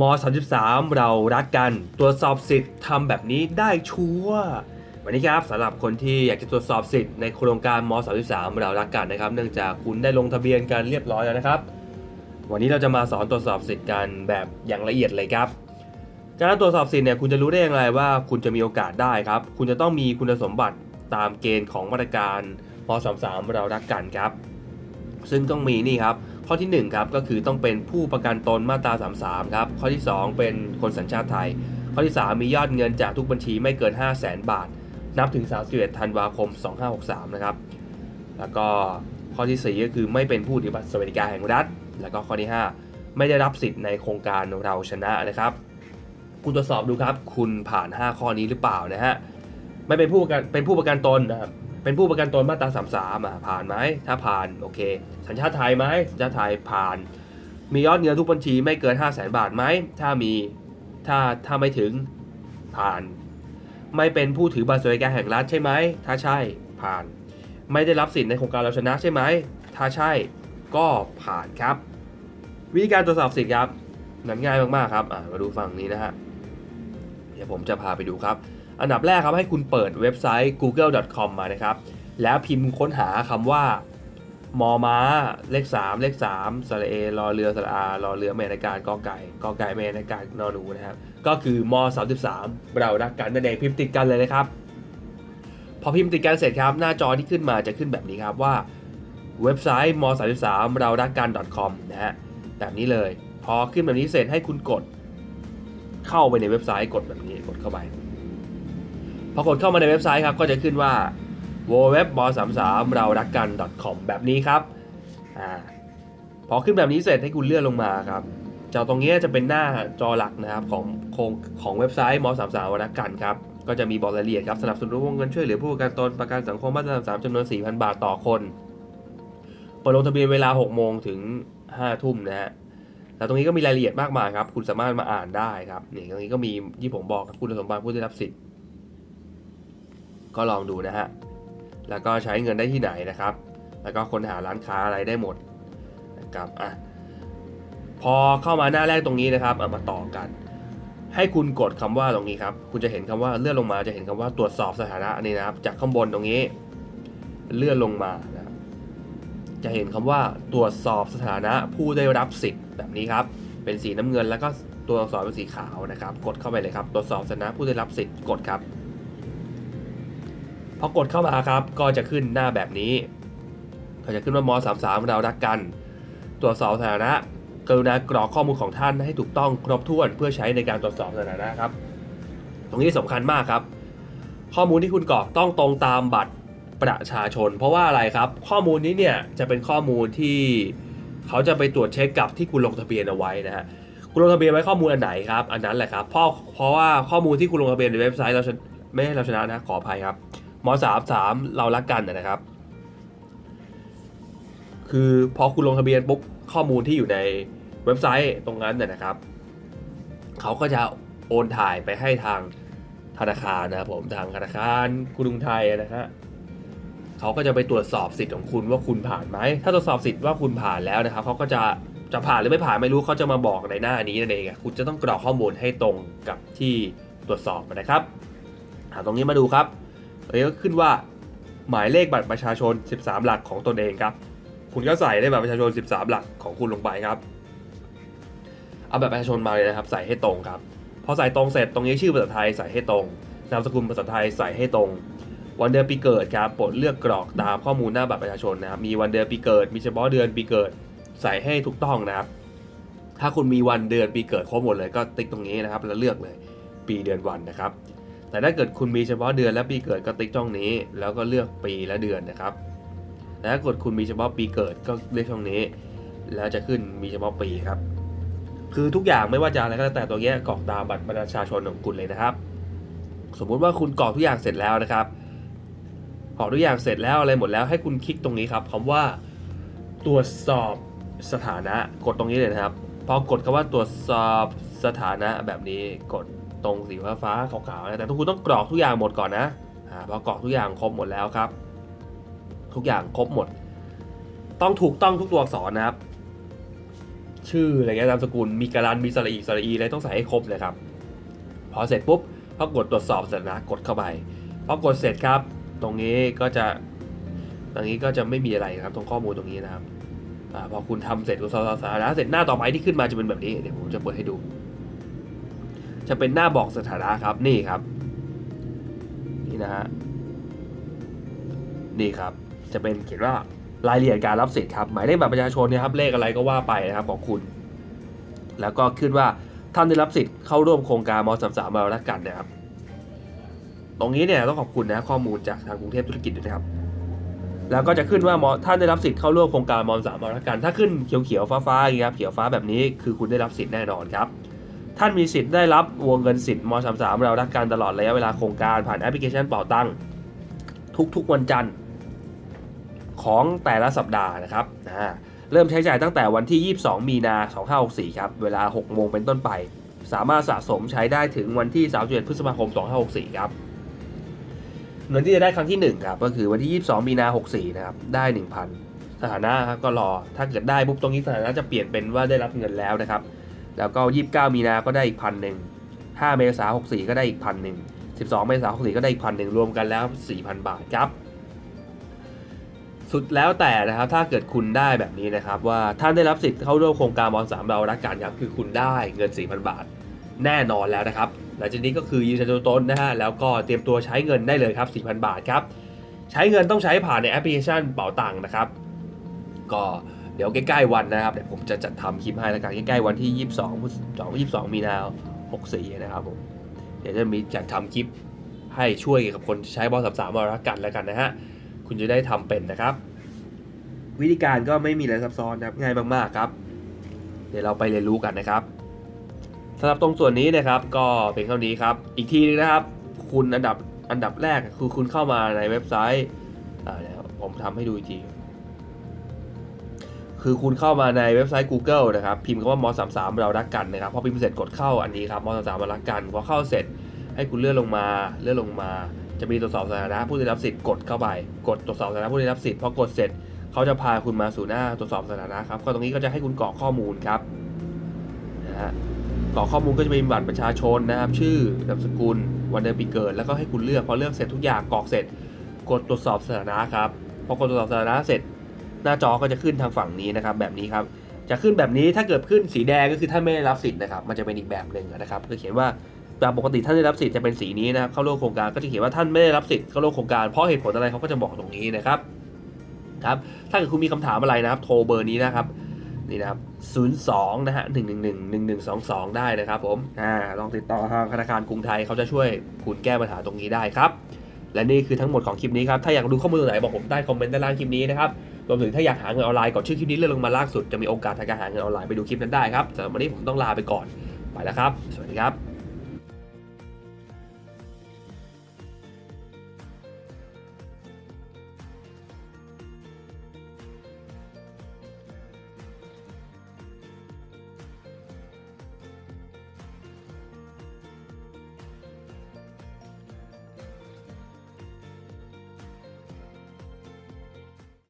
ม 33 เรารักกัน ตรวจสอบสิทธิ์ทำแบบนี้ได้ชัวร์วันนี้ครับสำหรับคนที่อยากจะตรวจสอบสิทธิ์ในโครงการม 33 เรารักกันนะครับ เนื่องจากคุณได้ลงทะเบียนกันเรียบร้อยแล้วนะครับ วันนี้เราจะมาสอนตรวจสอบสิทธิ์กันแบบอย่างละเอียดเลยครับการตรวจสอบสิทธิ์เนี่ยคุณจะรู้ได้อย่างไรว่าคุณจะมีโอกาสได้ครับ คุณจะต้องมีคุณสมบัติตามเกณฑ์ของมาตรการม 33 เรารักกันครับ ซึ่งต้องมีนี่ครับ ข้อที่ 1 ครับ ก็คือต้องเป็นผู้ประกันตนมาตรา 33 ครับ ข้อที่ 2 เป็นคนสัญชาติไทย ข้อที่ 3 มียอดเงินจากทุกบัญชีไม่เกิน 5 0 0 0 0 0บาท นับถึง 31ธันวาคม 2563 นะครับ แล้วก็ข้อที่ 4 ก็คือไม่เป็นผู้ถือบัตรสวัสดิการแห่งรัฐ แล้วก็ข้อที่ 5 ไม่ได้รับสิทธิ์ในโครงการเราชนะนะครับ คุณตรวจสอบดูครับ คุณผ่าน 5 ข้อนี้หรือเปล่านะฮะ ไม่เป็นผู้ประกันเป็นผู้ประกันตนนะครับ เป็นผู้ประกันตนมาตรา33อะผ่านไหมถ้าผ่านโอเค สัญชาติไทยไหมสัญชาติไทยผ่าน มียอดเงินทุกบัญชีไม่เกิน 5 0 0 0 0 0บาทไหมถ้ามีถ้าถ้าไม่ถึงผ่าน ไม่เป็นผู้ถือบัตรสวัสดิการแห่งรัฐใช่ไหมถ้าใช่ผ่าน ไม่ได้รับสิทธิ์ในโครงการเราชนะใช่ไหมถ้าใช่ก็ผ่านครับ วิธีการตรวจสอบสิทธิ์ครับนั้นง่ายมากๆครับอะมาดูฝั่งนี้นะฮะเดี๋ยวผมจะพาไปดูครับ อันดับแรกครับให้คุณเปิดเว็บไซต์ google.com มานะครับ แล้วพิมพ์ค้นหาคำว่ามอม้าเลข 3 เลข3สระเอรอเรือสระอารอเรือแม่ในการกอไก่กอไก่แม่ในการนอนูนะครับ ก็คือม33เรารักกันนั่นเองพิมพ์ติดกันเลยนะครับ พอพิมพ์ติดกันเสร็จครับ หน้าจอที่ขึ้นมาจะขึ้นแบบนี้ครับว่าเว็บไซต์ม33เรารักกัน .com นะฮะแบบนี้เลย พอขึ้นแบบนี้เสร็จให้คุณกด เข้าไปในเว็บไซต์กดแบบนี้กดเข้าไป พอกดเข้ามาในเว็บไซต์ครับก็จะขึ้นว่า w w w b 3 3เรารักกัน .com แบบนี้ครับอ่าพอขึ้นแบบนี้เสร็จให้คุณเลื่อนลงมาครับจอตรงนี้จะเป็นหน้าจอหลักนะครับของของของเว็บไซต์ม3 3เรารักกันครับก็จะมีบอกรายละเอียดครับสนับสนุนวงเงินช่วยเหลือผู้ประกันตนประกันสังคมมาตรา3จำนวน 4,000 บาทต่อคนเปิดลงทะเบียนเวลา 6 โมงถึง 5 ทุ่มนะฮะแล้วตรงนี้ก็มีรายละเอียดมากมายครับ คุณสามารถมาอ่านได้ครับนี่ตรงนี้ก็มีที่ผมบอกคุณสมบัติผู้ได้รับสิทธิ์ ก็ลองดูนะฮะ แล้วก็ใช้เงินได้ที่ไหนนะครับ แล้วก็ค้นหาร้านค้าอะไรได้หมดนะครับอะพอเข้ามาหน้าแรกตรงนี้นะครับเอามาต่อกัน ให้คุณกดคำว่าตรงนี้ครับ คุณจะเห็นคำว่าเลื่อนลงมาจะเห็นคำว่าตรวจสอบสถานะนี่นะครับ จากข้างบนตรงนี้ เลื่อนลงมานะจะเห็นคำว่าตรวจสอบสถานะผู้ได้รับสิทธิ์แบบนี้ครับ เป็นสีน้ำเงินแล้วก็ตัวอักษรเป็นสีขาวนะครับ กดเข้าไปเลยครับ ตรวจสอบสถานะผู้ได้รับสิทธิ์กดครับ อ กดเข้ามาครับ ก็จะขึ้นหน้าแบบนี้ ก็จะขึ้นว่ามอ33เรารักกัน ตรวจสอบสถานะกรุณากรอกข้อมูลของท่านให้ถูกต้องครบถ้วนเพื่อใช้ในการตรวจสอบสถานะครับ ตรงนี้สำคัญมากครับ ข้อมูลที่คุณกรอกต้องตรงตามบัตรประชาชน เพราะว่าอะไรครับ ข้อมูลนี้เนี่ยจะเป็นข้อมูลที่เขาจะไปตรวจเช็คกับที่คุณลงทะเบียนเอาไว้นะฮะคุณลงทะเบียนไว้ข้อมูลอันไหนครับ อันนั้นแหละครับเพราะเพราะว่าข้อมูลที่คุณลงทะเบียนในเว็บไซต์เราไม่ให้เราชนะนะขออภัยครับ มสามสามเรารักกันนะครับ คือพอคุณลงทะเบียนปุ๊บข้อมูลที่อยู่ในเว็บไซต์ตรงนั้นน่ยนะครับ เขาก็จะโอนถ่ายไปให้ทางธนาคารนะครับผมทางธนาคารกรุงไทยนะครับเขาก็จะไปตรวจสอบสิทธิ์ของคุณว่าคุณผ่านไหม ถ้าตรวจสอบสิทธิ์ว่าคุณผ่านแล้วนะครับเขาก็จะจะผ่านหรือไม่ผ่านไม่รู้เขาจะมาบอกในหน้านี้นั่นเองคุณจะต้องกรอกข้อมูลให้ตรงกับที่ตรวจสอบนะครับอ่าตรงนี้มาดูครับ ตรงนี้ก็ขึ้นว่าหมายเลขบัตรประชาชน 13 หลักของตนเองครับ คุณก็ใส่เลขบัตรประชาชน 13 หลักของคุณลงไปครับเอาบัตรประชาชนมาเลยนะครับ ใส่ให้ตรงครับพอใส่ตรงเสร็จตรงนี้ชื่อภาษาไทยใส่ให้ตรงนามสกุลภาษาไทยใส่ให้ตรง วันเดือนปีเกิดครับโปรดเลือกกรอกตามข้อมูลหน้าบัตรประชาชนนะครับมีวันเดือนปีเกิด มีเฉพาะเดือนปีเกิด ใส่ให้ถูกต้องนะครับ ถ้าคุณมีวันเดือนปีเกิดครบหมดเลยก็ติ๊กตรงนี้นะครับแล้วเลือกเลย ปีเดือนวันนะครับ แต่ถ้าเกิดคุณมีเฉพาะเดือนและปีเกิดก็ติ๊กช่องนี้ แล้วก็เลือกปีและเดือนนะครับแต่ถ้าเกิดคุณมีเฉพาะปีเกิดก็เลือกช่องนี้ แล้วจะขึ้นมีเฉพาะปีครับ คือทุกอย่างไม่ว่าจะอะไรก็แล้วแต่ตัวเนี้ยกรอกตามบัตรประชาชนของคุณเลยนะครับ สมมุติว่าคุณกรอกทุกอย่างเสร็จแล้วนะครับกรอกทุกอย่างเสร็จแล้วอะไรหมดแล้วให้คุณคลิกตรงนี้ครับคำว่าตรวจสอบสถานะกดตรงนี้เลยนะครับพอกดคำว่าตรวจสอบสถานะแบบนี้กด ตรงสีฟ้าๆขาวๆนะแต่ทุกคุณต้องกรอกทุกอย่างหมดก่อนนะอ่าพอกรอกทุกอย่างครบหมดแล้วครับ ทุกอย่างครบหมด ต้องถูกต้องทุกตัวอักษรนะครับ ชื่ออะไรเงี้ยนามสกุลมีการันมีสระอีสระอีอะไรต้องใส่ให้ครบเลยครับ พอเสร็จปุ๊บพอกดตรวจสอบเสถานะกดเข้าไปพอกดเสร็จครับ ตรงนี้ก็จะตรงนี้ก็จะไม่มีอะไรครับตรงข้อมูลตรงนี้นะครับอพอคุณทำเสร็จตรวจสอบสานะเสร็จหน้าต่อไปที่ขึ้นมาจะเป็นแบบนี้เดี๋ยวผมจะเปิดให้ดู จะเป็นหน้าบอกสถานะครับ นี่ครับ นี่นะฮะ นี่ครับ จะเป็นเขียนว่ารายละเอียดการรับสิทธิ์ครับ หมายเลขบัตรประชาชนเนะครับ เลขอะไรก็ว่าไปนะครับของคุณ แล้วก็ขึ้นว่าท่านได้รับสิทธิ์เข้าร่วมโครงการม .33 มาแล้วกันนะครับ ตรงนี้เนี่ยต้องขอบคุณนะข้อมูลจากทางกรุงเทพธุรกิจด้วยนะครับ แล้วก็จะขึ้นว่ามท่านได้รับสิทธิ์เข้าร่วมโครงการม .33 มาแล้วกัน ถ้าขึ้นเขียวๆฟ้าๆอย่างเงี้ยครับเขียวฟ้าแบบนี้คือคุณได้รับสิทธิ์แน่นอนครับ ท่านมีสิทธิ์ได้รับวงเงินสิทธิ์ม .33 เรารักกันตลอดระยะเวลาโครงการผ่านแอปพลิเคชันเป่าตังทุกๆวันจันทร์ของแต่ละสัปดาห์นะครับอ่าเริ่มใช้จ่ายตั้งแต่วันที่ 22 มีนา2564 ครับ เวลา 6 โมงเป็นต้นไป สามารถสะสมใช้ได้ถึงวันที่ 31 พฤษภาคม 2564 ครับ เงินที่จะได้ครั้งที่ 1 ครับ ก็คือวันที่ 22 มีนา 64 นะครับ ได้ 1,000 สถานะครับก็รอ ถ้าเกิดได้ปุ๊บตรงนี้สถานะจะเปลี่ยนเป็นว่าได้รับเงินแล้วนะครับ แล้วก็ 29 มีนาก็ได้อีกพันหนึ่ง5เมษา64 ก็ได้อีกพันหนึ่ง12 เมษา64 ก็ได้อีกพันหนึ่งรวมกันแล้ว 4,000 บาทครับ สุดแล้วแต่นะครับถ้าเกิดคุณได้แบบนี้นะครับ ว่าท่านได้รับสิทธิ์เข้าร่วมโครงการบอลสามเรารักกันครับคือคุณได้เงิน 4,000 บาท แน่นอนแล้วนะครับ หลังจากนี้ก็คือยืนยันตัวตนนะฮะแล้วก็เตรียมตัวใช้เงินได้เลยครับ 4,000 บาทครับใช้เงินต้องใช้ผ่านในแอปพลิเคชันเป๋าตังค์นะครับ ก็ เดี๋ยวใกล้ๆวันนะครับเดี๋ยวผมจะจัดทำคลิปให้แล้วกันใกล้ๆวันที่ 22พฤษ22 มีนา64 นะครับผมเดี๋ยวจะมีจัดทำคลิปให้ช่วยกับคนใช้บอลสามสามมารักกันแล้วกันนะฮะคุณจะได้ทำเป็นนะครับ วิธีการก็ไม่มีอะไรซับซ้อนนะครับง่ายมากๆครับ เดี๋ยวเราไปเรียนรู้กันนะครับสำหรับตรงส่วนนี้นะครับก็เป็นเท่านี้ครับ อีกทีนึงนะครับ คุณอันดับอันดับแรกคือคุณเข้ามาในเว็บไซต์อ่าเดี๋ยวผมทำให้ดูอีกที คือคุณเข้ามาในเว็บไซต์ Google นะครับพิมพ์คำว่าม33เรารักกันนะครับพอพิมพ์เสร็จกดเข้าอันนี้ครับม33เรารักกันพอเข้าเสร็จให้คุณเลื่อนลงมาเลื่อนลงมา จะมีตรวจสอบสถานะผู้ได้รับสิทธิ์กดเข้าไป กดตรวจสอบสถานะผู้ได้รับสิทธิ์พอกดเสร็จเขาจะพาคุณมาสู่หน้าตรวจสอบสถานะครับก็ตรงนี้ก็จะให้คุณกรอกข้อมูลครับนะฮะกรอกข้อมูลก็จะเป็นบัตรประชาชนนะครับ ชื่อนามสกุลวันเดือนปีเกิด แล้วก็ให้คุณเลือกพอเลือกเสร็จทุกอย่างกรอกเสร็จ กดตรวจสอบสถานะครับพอกดตรวจสอบสถานะเสร็จ หน้าจอก็จะขึ้นทางฝั่งนี้นะครับแบบนี้ครับจะขึ้นแบบนี้ถ้าเกิดขึ้นสีแดงก็คือท่านไม่ได้รับสิทธิ์นะครับมันจะเป็นอีกแบบหนึ่งนะครับก็เขียนว่าตามปกติท่านได้รับสิทธิ์จะเป็นสีนี้นะครับเข้าร่วมโครงการก็จะเขียนว่าท่านไม่ได้รับสิทธิ์เข้าร่วมโครงการเพราะเหตุผลอะไรเขาก็จะบอกตรงนี้นะครับครับถ้าเกิดคุณมีคำถามอะไรนะครับ โทรเบอร์นี้นะครับนี่นะครับ02นะฮะ111 1122 ได้นะครับผมอ่าลองติดต่อทางธนาคารกรุงไทยเขาจะช่วยคุณแก้ปัญหาตรงนี้ได้ครับ และนี่คือทั้งหมดของคลิปนี้ครับ ถ้าอยากรู้ข้อมูลตรงไหนบอกผมใต้คอมเมนต์ด้านล่างคลิปนี้นะครับ รวมถึงถ้าอยากหาเงินออนไลน์กดชื่อคลิปนี้เลื่อนลงมาล่าสุดจะมีโอกาสทางการหาเงินออนไลน์ไปดูคลิปนั้นได้ครับสำหรับวันนี้ผมต้องลาไปก่อนไปแล้วครับ สวัสดีครับ